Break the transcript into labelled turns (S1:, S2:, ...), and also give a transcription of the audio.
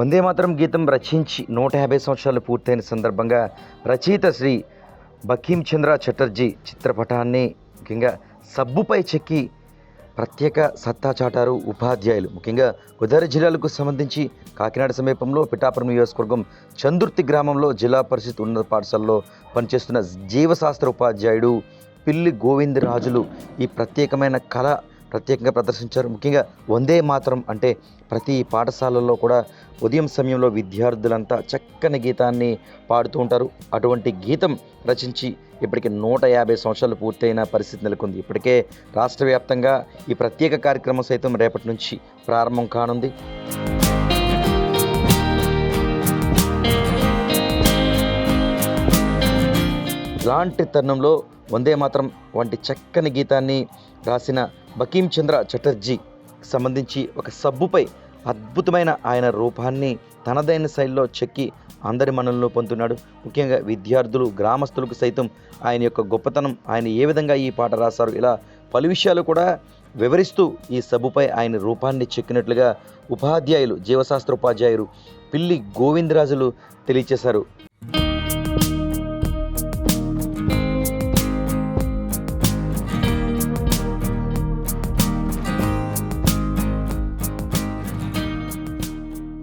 S1: వందే మాత్రం గీతం రచించి నూట యాభై సంవత్సరాలు పూర్తయిన సందర్భంగా రచయిత శ్రీ బకీం చంద్ర చటర్జీ చిత్రపటాన్ని ముఖ్యంగా సబ్బుపై చెక్కి ప్రత్యేక సత్తా చాటారు ఉపాధ్యాయులు. ముఖ్యంగా గోదావరి జిల్లాలకు సంబంధించి కాకినాడ సమీపంలో పిఠాపురం నియోజకవర్గం చందుర్తి గ్రామంలో జిల్లా పరిషత్ ఉన్నత పాఠశాలలో పనిచేస్తున్న జీవశాస్త్ర ఉపాధ్యాయుడు పిల్లి గోవిందరాజులు ఈ ప్రత్యేకమైన కళ ప్రత్యేకంగా ప్రదర్శించారు. ముఖ్యంగా వందే మాతరం అంటే ప్రతి పాఠశాలల్లో కూడా ఉదయం సమయంలో విద్యార్థులంతా చక్కని గీతాన్ని పాడుతూ ఉంటారు. అటువంటి గీతం రచించి ఇప్పటికి నూట యాభై సంవత్సరాలు పూర్తయిన పరిస్థితి నెలకొంది. ఇప్పటికే రాష్ట్ర వ్యాప్తంగా ఈ ప్రత్యేక కార్యక్రమం సైతం రేపటి నుంచి ప్రారంభం కానుంది. ఇలాంటి తరుణంలో వందే మాత్రం వంటి చక్కని గీతాన్ని రాసిన బకీం చంద్ర చటర్జీ సంబంధించి ఒక సబ్బుపై అద్భుతమైన ఆయన రూపాన్ని తనదైన శైలిలో చెక్కి అందరి మనల్లో పొందుతున్నాడు. ముఖ్యంగా విద్యార్థులు గ్రామస్తులకు సైతం ఆయన యొక్క గొప్పతనం ఆయన ఏ విధంగా ఈ పాట రాశారు ఇలా పలు విషయాలు కూడా వివరిస్తూ ఈ సబ్బుపై ఆయన రూపాన్ని చెక్కినట్లుగా ఉపాధ్యాయులు జీవశాస్త్ర ఉపాధ్యాయులు పిల్లి గోవిందరాజులు తెలియచేశారు.